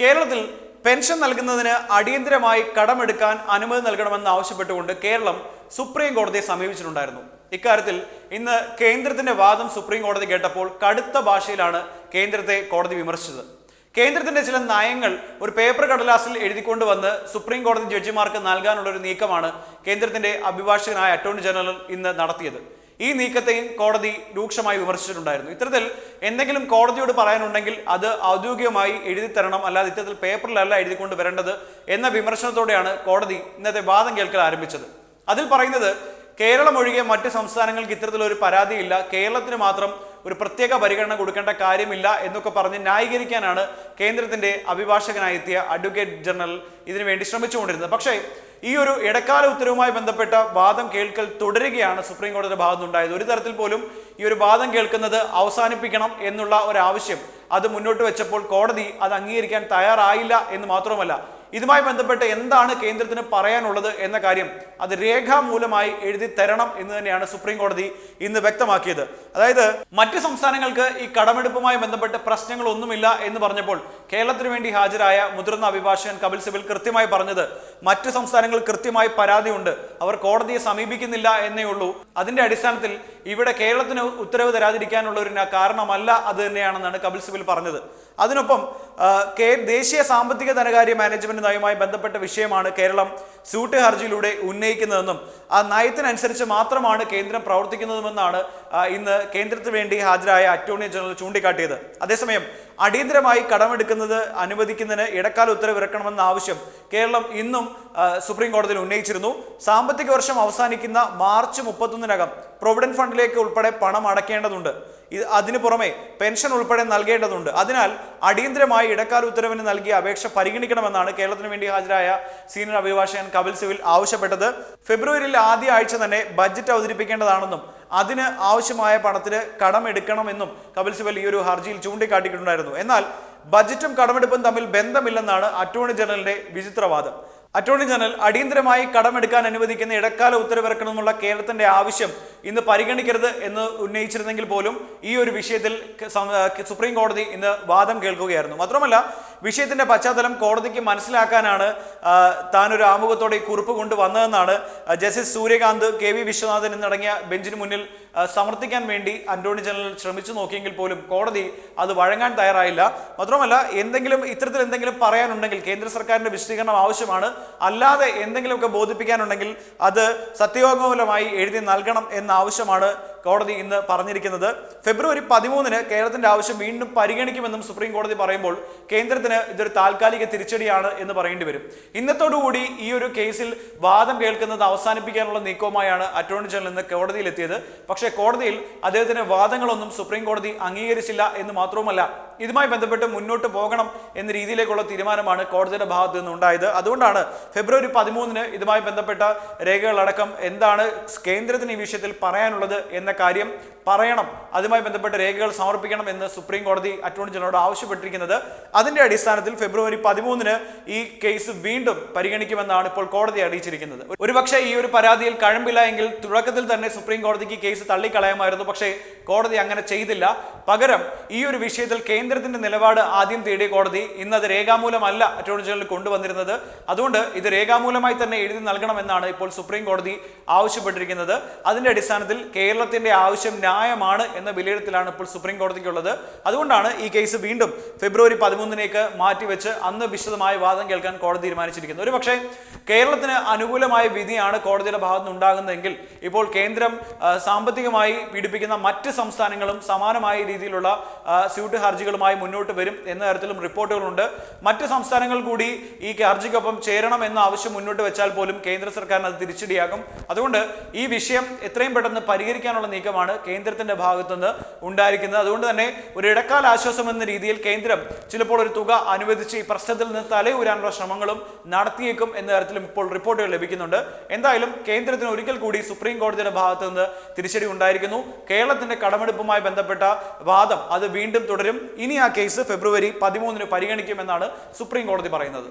കേരളത്തിൽ പെൻഷൻ നൽകുന്നതിന് അടിയന്തരമായി കടമെടുക്കാൻ അനുമതി നൽകണമെന്ന് ആവശ്യപ്പെട്ടുകൊണ്ട് കേരളം സുപ്രീം കോടതിയെ സമീപിച്ചിട്ടുണ്ടായിരുന്നു. ഇക്കാര്യത്തിൽ ഇന്ന് കേന്ദ്രത്തിന്റെ വാദം സുപ്രീം കോടതി കേട്ടപ്പോൾ കടുത്ത ഭാഷയിലാണ് കേന്ദ്രത്തെ കോടതി വിമർശിച്ചത്. കേന്ദ്രത്തിന്റെ ചില നയങ്ങൾ ഒരു പേപ്പർ കടലാസിൽ എഴുതിക്കൊണ്ട് വന്ന് സുപ്രീം കോടതി ജഡ്ജിമാർക്ക് നൽകാനുള്ള ഒരു നീക്കമാണ് കേന്ദ്രത്തിന്റെ അഭിഭാഷകനായ അറ്റോർണി ജനറൽ ഇന്ന് നടത്തിയത്. ഈ നീക്കത്തെയും കോടതി രൂക്ഷമായി വിമർശിച്ചിട്ടുണ്ടായിരുന്നു. ഇത്തരത്തിൽ എന്തെങ്കിലും കോടതിയോട് പറയാനുണ്ടെങ്കിൽ അത് ഔദ്യോഗികമായി എഴുതി തരണം അല്ലാതെ ഇത്തരത്തിൽ പേപ്പറിലല്ല എഴുതിക്കൊണ്ട് വരേണ്ടത് എന്ന വിമർശനത്തോടെയാണ് കോടതി ഇന്നത്തെ വാദം കേൾക്കൽ ആരംഭിച്ചത്. അതിൽ പറയുന്നത് കേരളം ഒഴികെ മറ്റ് സംസ്ഥാനങ്ങൾക്ക് ഇത്തരത്തിലൊരു പരാതിയില്ല. കേരളത്തിന് മാത്രം ഒരു പ്രത്യേക പരിഗണന കൊടുക്കേണ്ട കാര്യമില്ല എന്നൊക്കെ പറഞ്ഞ് ന്യായീകരിക്കാനാണ് കേന്ദ്രത്തിന്റെ അഭിഭാഷകനായെത്തിയ അഡ്വക്കേറ്റ് ജനറൽ ഇതിനുവേണ്ടി ശ്രമിച്ചുകൊണ്ടിരുന്നത്. പക്ഷേ ഈ ഒരു ഇടക്കാല ഉത്തരവുമായി ബന്ധപ്പെട്ട വാദം കേൾക്കൽ തുടരുകയാണ് സുപ്രീം കോടതിയുടെ ഭാഗത്തുനിന്നുണ്ടായത്. ഒരു തരത്തിൽ പോലും ഈ ഒരു വാദം കേൾക്കുന്നത് അവസാനിപ്പിക്കണം എന്നുള്ള ഒരു ആവശ്യം അത് മുന്നോട്ട് വെച്ചപ്പോൾ കോടതി അത് അംഗീകരിക്കാൻ തയ്യാറായില്ല എന്ന് മാത്രമല്ല ഇതുമായി ബന്ധപ്പെട്ട് എന്താണ് കേന്ദ്രത്തിന് പറയാനുള്ളത് എന്ന കാര്യം അത് രേഖാമൂലമായി എഴുതി തരണം എന്ന് തന്നെയാണ് സുപ്രീം കോടതി ഇന്ന് വ്യക്തമാക്കിയത്. അതായത് മറ്റ് സംസ്ഥാനങ്ങൾക്ക് ഈ കടമെടുപ്പുമായി ബന്ധപ്പെട്ട് പ്രശ്നങ്ങളൊന്നുമില്ല എന്ന് പറഞ്ഞപ്പോൾ കേരളത്തിന് വേണ്ടി ഹാജരായ മുതിർന്ന അഭിഭാഷകൻ കപിൽ സിബിൽ കൃത്യമായി പറഞ്ഞത് മറ്റ് സംസ്ഥാനങ്ങൾ കൃത്യമായി പരാതിയുണ്ട്. അവർ കോടതിയെ സമീപിക്കുന്നില്ല എന്നേ ഉള്ളൂ. അതിന്റെ അടിസ്ഥാനത്തിൽ ഇവിടെ കേരളത്തിന് ഉത്തരവ് തരാതിരിക്കാനുള്ള ഒരു കാരണമല്ല അത് തന്നെയാണെന്നാണ് കപിൽ സിബിൽ പറഞ്ഞത്. അതിനൊപ്പം കെ ദേശീയ സാമ്പത്തിക ധനകാര്യ മാനേജ്മെന്റ് നയവുമായി ബന്ധപ്പെട്ട വിഷയമാണ് കേരളം സ്യൂട്ട് ഹർജിയിലൂടെ ഉന്നയിക്കുന്നതെന്നും ആ നയത്തിനനുസരിച്ച് മാത്രമാണ് കേന്ദ്രം പ്രവർത്തിക്കുന്നതുമെന്നാണ് ഇന്ന് കേന്ദ്രത്തിന് വേണ്ടി ഹാജരായ അറ്റോർണി ജനറൽ ചൂണ്ടിക്കാട്ടിയത്. അതേസമയം അടിയന്തരമായി കടമെടുക്കുന്നത് അനുവദിക്കുന്നതിന് ഇടക്കാല ഉത്തരവ് ഇറക്കണമെന്ന ആവശ്യം കേരളം ഇന്നും സുപ്രീം കോടതിയിൽ ഉന്നയിച്ചിരുന്നു. സാമ്പത്തിക വർഷം അവസാനിക്കുന്ന മാർച്ച് മുപ്പത്തൊന്നിനകം പ്രൊവിഡന്റ് ഫണ്ടിലേക്ക് ഉൾപ്പെടെ പണം അടയ്ക്കേണ്ടതുണ്ട്. ഇത് അതിനു പുറമെ പെൻഷൻ ഉൾപ്പെടെ നൽകേണ്ടതുണ്ട്. അതിനാൽ അടിയന്തരമായി ഇടക്കാല ഉത്തരവിന് നൽകിയ അപേക്ഷ പരിഗണിക്കണമെന്നാണ് കേരളത്തിന് വേണ്ടി ഹാജരായ സീനിയർ അഭിഭാഷകൻ കപിൽ സിവിൽ ആവശ്യപ്പെട്ടത്. ഫെബ്രുവരിയിൽ ആദ്യ ആഴ്ച തന്നെ ബജറ്റ് അവതരിപ്പിക്കേണ്ടതാണെന്നും അതിന് ആവശ്യമായ പണത്തിന് കടമെടുക്കണമെന്നും കപിൽ സിബൽ ഈ ഒരു ഹർജിയിൽ ചൂണ്ടിക്കാട്ടിയിട്ടുണ്ടായിരുന്നു. എന്നാൽ ബജറ്റും കടമെടുപ്പും തമ്മിൽ ബന്ധമില്ലെന്നാണ് അറ്റോർണി ജനറലിന്റെ വിചിത്രവാദം. അറ്റോർണി ജനറൽ അടിയന്തരമായി കടമെടുക്കാൻ അനുവദിക്കുന്ന ഇടക്കാല ഉത്തരവിറക്കണമെന്നുള്ള കേരളത്തിന്റെ ആവശ്യം ഇന്ന് പരിഗണിക്കരുത് എന്ന് ഉന്നയിച്ചിരുന്നെങ്കിൽ പോലും ഈ ഒരു വിഷയത്തിൽ സുപ്രീം കോടതി ഇന്ന് വാദം കേൾക്കുകയായിരുന്നു. മാത്രമല്ല വിഷയത്തിന്റെ പശ്ചാത്തലം കോടതിക്ക് മനസ്സിലാക്കാനാണ് താനൊരു ആമുഖത്തോടെ ഈ കുറിപ്പ് കൊണ്ടുവന്നതെന്നാണ് justice Surya Kant K V Viswanathan എന്നടങ്ങിയ ബെഞ്ചിന് മുന്നിൽ സമർത്ഥിക്കാൻ വേണ്ടി അന്റോണി ജനറൽ ശ്രമിച്ചു നോക്കിയെങ്കിൽ പോലും കോടതി അത് വഴങ്ങാൻ തയ്യാറായില്ല. മാത്രമല്ല എന്തെങ്കിലും ഇത്തരത്തിൽ എന്തെങ്കിലും പറയാനുണ്ടെങ്കിൽ കേന്ദ്ര സർക്കാരിന്റെ വിശദീകരണം ആവശ്യമാണ്. അല്ലാതെ എന്തെങ്കിലുമൊക്കെ ബോധിപ്പിക്കാനുണ്ടെങ്കിൽ അത് സത്യവാങ്മൂലമായി എഴുതി നൽകണം എന്ന ആവശ്യമാണ് കോടതി ഇന്ന് പറഞ്ഞിരിക്കുന്നത് ഫെബ്രുവരി പതിമൂന്നിന് കേരളത്തിന്റെ ആവശ്യം വീണ്ടും പരിഗണിക്കുമെന്നും സുപ്രീം കോടതി പറയുമ്പോൾ കേന്ദ്രത്തിന് ഇതൊരു താൽക്കാലിക തിരിച്ചടിയാണ് എന്ന് പറയേണ്ടി വരും. ഇന്നത്തോടുകൂടി ഈ ഒരു കേസിൽ വാദം കേൾക്കുന്നത് അവസാനിപ്പിക്കാനുള്ള നീക്കവുമായാണ് അറ്റോർണി ജനറൽ ഇന്ന് കോടതിയിൽ എത്തിയത് പക്ഷേ കോടതിയിൽ അദ്ദേഹത്തിന് വാദങ്ങളൊന്നും സുപ്രീം കോടതി അംഗീകരിച്ചില്ല എന്ന് മാത്രവുമല്ല ഇതുമായി ബന്ധപ്പെട്ട് മുന്നോട്ട് പോകണം എന്ന രീതിയിലേക്കുള്ള തീരുമാനമാണ് കോടതിയുടെ ഭാഗത്തു നിന്ന് ഉണ്ടായത് അതുകൊണ്ടാണ് ഫെബ്രുവരി പതിമൂന്നിന് ഇതുമായി ബന്ധപ്പെട്ട രേഖകളടക്കം എന്താണ് കേന്ദ്രത്തിന് ഈ വിഷയത്തിൽ പറയാനുള്ളത് എന്ന കാര്യം പറയണം. അതുമായി ബന്ധപ്പെട്ട രേഖകൾ സമർപ്പിക്കണം എന്ന് സുപ്രീം കോടതി അറ്റോർണി ജനറലോട് ആവശ്യപ്പെട്ടിരിക്കുന്നത്. അതിന്റെ അടിസ്ഥാനത്തിൽ ഫെബ്രുവരി പതിമൂന്നിന് ഈ കേസ് വീണ്ടും പരിഗണിക്കുമെന്നാണ് ഇപ്പോൾ കോടതി അറിയിച്ചിരിക്കുന്നത്. ഒരുപക്ഷെ ഈ ഒരു പരാതിയിൽ കഴമ്പില്ല എങ്കിൽ തുടക്കത്തിൽ തന്നെ സുപ്രീം കോടതിക്ക് കേസ് തള്ളിക്കളയാമായിരുന്നു. പക്ഷേ കോടതി അങ്ങനെ ചെയ്തില്ല. പകരം ഈ ഒരു വിഷയത്തിൽ കേന്ദ്രത്തിന്റെ നിലപാട് ആദ്യം തേടിയ കോടതി ഇന്ന് അത് രേഖാമൂലമല്ല അറ്റോർണി ജനറൽ കൊണ്ടുവന്നിരുന്നത്. അതുകൊണ്ട് ഇത് രേഖാമൂലമായി തന്നെ എഴുതി നൽകണമെന്നാണ് ഇപ്പോൾ സുപ്രീം കോടതി ആവശ്യപ്പെട്ടിരിക്കുന്നത്. അതിന്റെ അടിസ്ഥാനത്തിൽ കേരളത്തിന്റെ ആവശ്യം ന്യായമാണ് എന്ന വിലയിരുത്തലാണ് ഇപ്പോൾ സുപ്രീം കോടതിക്കുള്ളത്. അതുകൊണ്ടാണ് ഈ കേസ് വീണ്ടും ഫെബ്രുവരി പതിമൂന്നിനേക്ക് മാറ്റിവെച്ച് അന്ന് വിശദമായ വാദം കേൾക്കാൻ കോടതി തീരുമാനിച്ചിരിക്കുന്നത്. ഒരു പക്ഷേ കേരളത്തിന് അനുകൂലമായ വിധിയാണ് കോടതിയുടെ ഭാഗത്ത് ഇപ്പോൾ കേന്ദ്രം സാമ്പത്തികമായി പീഡിപ്പിക്കുന്ന മറ്റ് സംസ്ഥാനങ്ങളും സമാനമായ രീതിയിലുള്ള സ്യൂട്ട് സ്യൂട്ട് ഹർജികളുമായി മുന്നോട്ട് വരും എന്ന തരത്തിലും റിപ്പോർട്ടുകളുണ്ട്. മറ്റ് സംസ്ഥാനങ്ങൾ കൂടി ഈ ഹർജിക്കൊപ്പം ചേരണം എന്ന ആവശ്യം മുന്നോട്ട് വെച്ചാൽ പോലും കേന്ദ്ര സർക്കാരിന് അത് തിരിച്ചടിയാകും. അതുകൊണ്ട് ഈ വിഷയം എത്രയും പെട്ടെന്ന് പരിഹരിക്കാനുള്ള നീക്കമാണ് കേന്ദ്രത്തിന്റെ ഭാഗത്തുനിന്ന് ഉണ്ടായിരിക്കുന്നത്. അതുകൊണ്ട് തന്നെ ഒരു ഇടക്കാല ആശ്വാസം എന്ന രീതിയിൽ കേന്ദ്രം ചിലപ്പോൾ ഒരു തുക അനുവദിച്ച് ഈ പ്രശ്നത്തിൽ നിന്ന് തലയൂരാനുള്ള ശ്രമങ്ങളും നടത്തിയേക്കും എന്ന തരത്തിലും ഇപ്പോൾ റിപ്പോർട്ടുകൾ ലഭിക്കുന്നുണ്ട്. എന്തായാലും കേന്ദ്രത്തിന് ഒരിക്കൽ കൂടി സുപ്രീം കോടതിയുടെ ഭാഗത്തു നിന്ന് തിരിച്ചടി ഉണ്ടായിരിക്കുന്നു. കേരളത്തിന്റെ കടമെടുപ്പുമായി ബന്ധപ്പെട്ട വാദം അത് വീണ്ടും തുടരും. ഇനി ആ കേസ് ഫെബ്രുവരി പതിമൂന്നിന് പരിഗണിക്കുമെന്നാണ് സുപ്രീം കോടതി പറയുന്നത്.